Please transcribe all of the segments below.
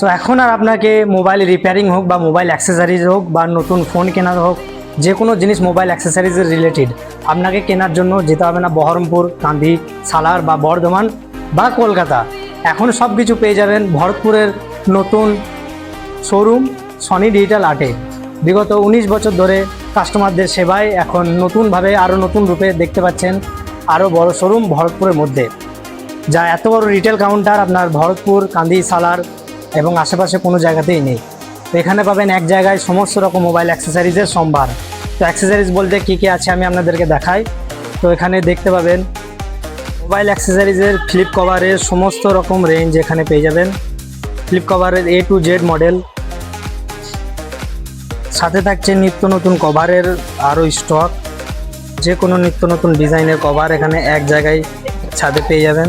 তো এখন আর আপনাকে মোবাইল রিপেয়ারিং হোক বা মোবাইল অ্যাক্সেসারিজ হোক বা নতুন ফোন কেনার হোক, যে কোনো জিনিস মোবাইল অ্যাক্সেসরিজের রিলেটেড আপনাকে কেনার জন্য যেতে হবে না বহরমপুর, কান্দি, সালার বা বর্ধমান বা কলকাতা। এখন সব কিছু পেয়ে যাবেন ভরতপুরের নতুন শোরুম সনি ডিজিটাল আর্টে বিগত উনিশ বছর ধরে কাস্টমারদের সেবায় এখন নতুনভাবে আরও নতুন রূপে দেখতে পাচ্ছেন আরও বড় শোরুম ভরতপুরের মধ্যে। যা এত বড় রিটেল কাউন্টার আপনার ভরতপুর, কান্দি, সালার এবং আশেপাশে কোনো জায়গাতেই নেই। তো এখানে পাবেন এক জায়গায় সমস্ত রকম মোবাইল অ্যাক্সেসারিজের সম্ভার। তো অ্যাক্সেসারিজ বলতে কী কী আছে আমি আপনাদেরকে দেখাই। তো এখানে দেখতে পাবেন মোবাইল অ্যাক্সেসারিজের ফ্লিপ কভারের সমস্ত রকম রেঞ্জ এখানে পেয়ে যাবেন। ফ্লিপ কভারের এ টু জেড মডেল সাথে থাকছে নিত্য নতুন কভারের আরও স্টক যে কোনো নিত্য নতুন ডিজাইনের কভার এখানে এক জায়গায় ছাদে পেয়ে যাবেন।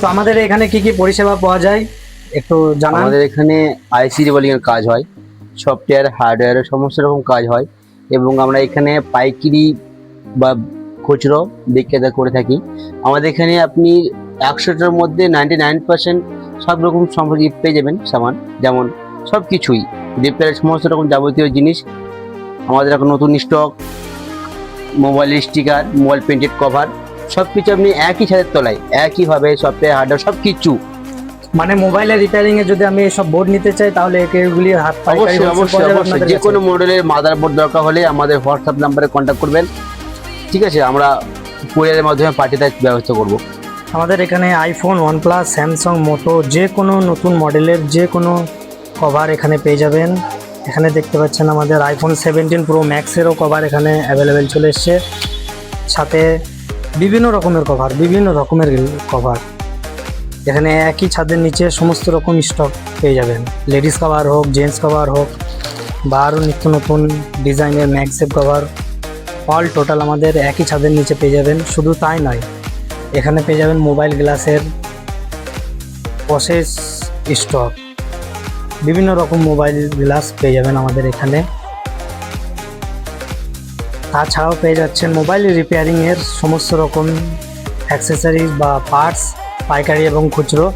তো আমাদের এখানে কি কি পরিষেবা পাওয়া যায়? একটু জানান। আমাদের এখানে আইসি রিবলিং এর কাজ হয়, সফটওয়্যার হার্ডওয়্যারের সমস্ত রকম কাজ হয় এবং আমরা এখানে পাইকারি বা খুচরো বিক্রেতা করে থাকি। আমাদের এখানে আপনি একশোটার মধ্যে নাইনটি নাইন পার্সেন্ট সব রকম সম্পর্কে পেয়ে যাবেন সামান, যেমন সব কিছুই। রিপেয়ারের সমস্ত রকম যাবতীয় জিনিস, আমাদের এখন নতুন stock mobile sticker mobile printed cover সব কিছু আপনি একই ছাদের তলায় একইভাবে সফটওয়্যার হার্ডওয়্যার সব কিছু মানে মোবাইলের রিপেয়ারিং এ যদি আমি সব বোর্ড নিতে চাই তাহলে এগুলি হাত অবশ্যই অবশ্যই অবশ্যই। যে কোনো মডেলের মাদারবোর্ড দরকার হলে আমাদের হোয়াটসঅ্যাপ নাম্বারে কন্ট্যাক্ট করবেন। ঠিক আছে আমরা কুরিয়ারের মাধ্যমে পাঠিয়ে দেওয়ার ব্যবস্থা করব। আমাদের এখানে আইফোন ওয়ানপ্লাস স্যামসাং মোটো যে কোনো নতুন মডেলের যে কোনো কভার এখানে পেয়ে যাবেন। এখানে দেখতে পাচ্ছেন আমাদের আইফোন সেভেন্টিন প্রো ম্যাক্সেরও কভার এখানে অ্যাভেলেবেল চলে এসছে। সাথে বিভিন্ন রকমের কভার বিভিন্ন রকমের কভার এখানে একই ছাদের নিচে সমস্ত রকম স্টক পেয়ে যাবেন। লেডিস কভার হোক জেন্টস কভার হোক, বা আরও নিত্য নতুন ডিজাইনের ম্যাক্সেপ কভার অল টোটাল আমাদের একই ছাদের নিচে পেয়ে যাবেন। শুধু তাই নয়, এখানে পেয়ে যাবেন মোবাইল গ্লাসের প্রসেস স্টক বিভিন্ন রকম মোবাইল গ্লাস পেয়ে যাবেন আমাদের এখানে। তাছাড়াও পেয়ে যাচ্ছেন মোবাইল রিপেয়ারিংয়ের সমস্ত রকম অ্যাক্সেসরিজ বা পার্টস পাইকারি এবং খুচরো।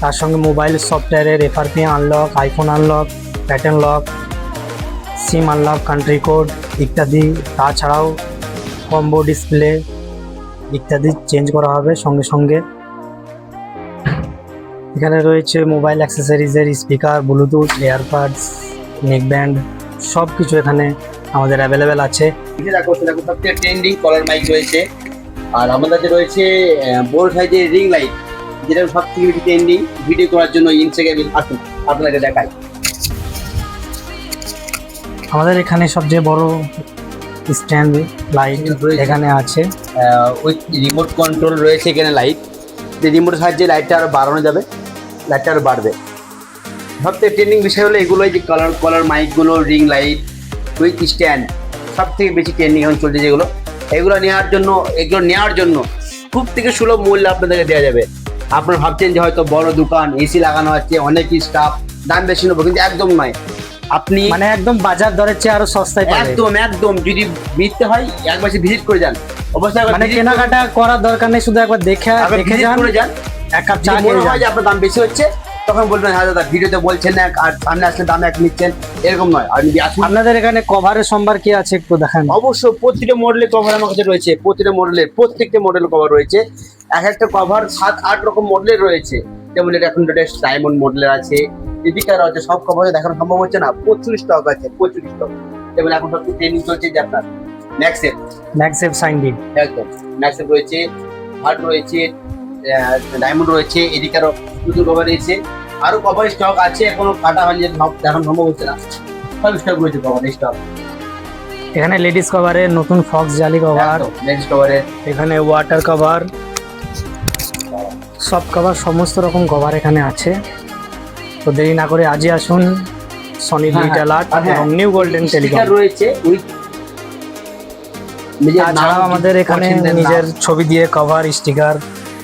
তার সঙ্গে মোবাইল সফটওয়্যারের FRP unlock iPhone unlock pattern lock SIM unlock country code ইত্যাদি। তাছাড়াও কম্বো ডিসপ্লে ইত্যাদি চেঞ্জ করা হবে সঙ্গে সঙ্গে। এখানে রয়েছে মোবাইল অ্যাক্সেসরিজের স্পিকার ব্লুটুথ এয়ারপাডস নেকব্যান্ড সব কিছু এখানে আমাদের অ্যাভেলেবেল আছে। দেখো দেখো সবথেকে ট্রেন্ডিং কলার মাইক রয়েছে। আর আমাদের কাছে রয়েছে বড় সাইজের রিং লাইট যেটা সব থেকে বেশি ট্রেন্ডিং ভিডিও করার জন্য ইনস্টাগ্রামে আসুন আপনাকে দেখাই। আমাদের এখানে সবচেয়ে বড় স্ট্যান্ড লাইট। এখানে আছে। ওই রিমোট কন্ট্রোল রয়েছে এখানে লাইট যে রিমোটের সাহায্যে লাইটটা আরও বাড়ানো যাবে লাইটটা আরও বাড়বে। সবথেকে ট্রেন্ডিং বিষয় হলো এগুলো যে কালার কলার মাইকগুলো রিং লাইট উইথ স্ট্যান্ড সব থেকে বেশি ট্রেন্ডিং এখন চলছে যেগুলো এগুলো নেওয়ার জন্য এগুলো নেওয়ার জন্য খুব থেকে সুলভ মূল্যে আপনাদেরকে দেওয়া যাবে। আপনারা ভাবছেন যে হয়তো বড় দোকান এসি লাগানো আছে অনেক স্টাফ দাম বেশি নেব কিন্তু একদম নয়। আপনি মানে একদম বাজার দরের চেয়ে আরও সস্তায় একদম একদম যদি মিথতে হয় একবার ভিজিট করে যান। অবশ্যই মানে কেনাকাটা করার দরকার নেই শুধু একবার দেখে দেখে যান করে যান। এক কাপ চা মনে খেয়ে হয় যে আপনার দাম বেশি হচ্ছে তখন বলবেন হ্যাঁ দাদা ভিডিওতে বলছেন এক আর সামনে আসলে দাম এক নিচ্ছেন। এরকম নয়। আর যদি আসুন আপনাদের এখানে কভারের সম্ভার কি আছে একটু দেখান। অবশ্যই প্রতিটা মডেলের কভার আমার কাছে রয়েছে। প্রতিটা মডেলের প্রত্যেকটা মডেল কভার রয়েছে। এক একটা কভার সাত আট রকম মডেলের রয়েছে। যেমন এটা এখন ডায়মন্ড মডেলের আছে এদিকে আছে সব কভারে দেখানো সম্ভব হচ্ছে না। প্রচুর স্টক আছে প্রচুর স্টক যেমন এখন সব ট্রেনিং চলছে যে আপনার ম্যাক্সের ম্যাক্সেভ সাইনডিন একদম। ম্যাক্সেপ রয়েছে হার্ট রয়েছে ডায়মন্ড রয়েছে এদিকে আরও নতুন কভার রয়েছে। আরও কভার স্টক আছে এখনও কাটা হয়নি দেখানো সম্ভব হচ্ছে না। সব স্টক রয়েছে কভার স্টক এখানে লেডিস কভারের নতুন ফক্স জালি কভার নেক্সট কভারের এখানে ওয়াটার কভার সব কভার সমস্ত রকম কভার এখানে আছে। তো দেরি না করে আজই আসুন সনি ডিজিটাল আর্ট আর এবং নিউ গোল্ডেন টেলিকম রয়েছে উইথ তাছাড়াও আমাদের এখানে নিজের ছবি দিয়ে কভার স্টিকার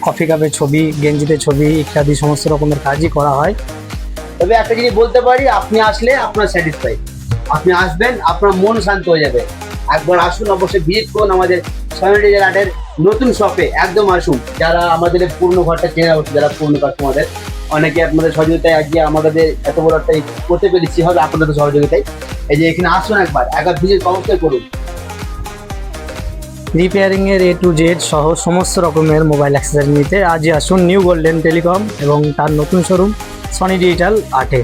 কফি কাপের ছবি গেঞ্জিতে ছবি ইত্যাদি সমস্ত রকমের কাজই করা হয়। তবে একটা জিনিস বলতে পারি, আপনি আসলে আপনার স্যাটিসফাই আপনি আসবেন, আপনার মন শান্ত হয়ে যাবে। একবার আসুন, অবশ্যই ভিজিট করুন আমাদের সনি আর্টের নতুন শপে একদম আসুন। যারা আমাদের পুরনো ঘরটা চেনে রাখছে যারা পুরনো কাস্টমারদের অনেকে আপনাদের সহযোগিতায় আজকে আমাদের এত বড় একটা করতে পেরেছি হবে আপনাদের সহযোগিতায়। এই যে এখানে আসুন একবার একবার ভিজিট অবশ্যই করুন। রিপেয়ারিং এর এ টু জেড সহ সমস্ত রকমের মোবাইল অ্যাক্সেসরি নিতে আজই আসুন নিউ গোল্ডেন টেলিকম এবং তার নতুন শোরুম সনি ডিজিটাল আটে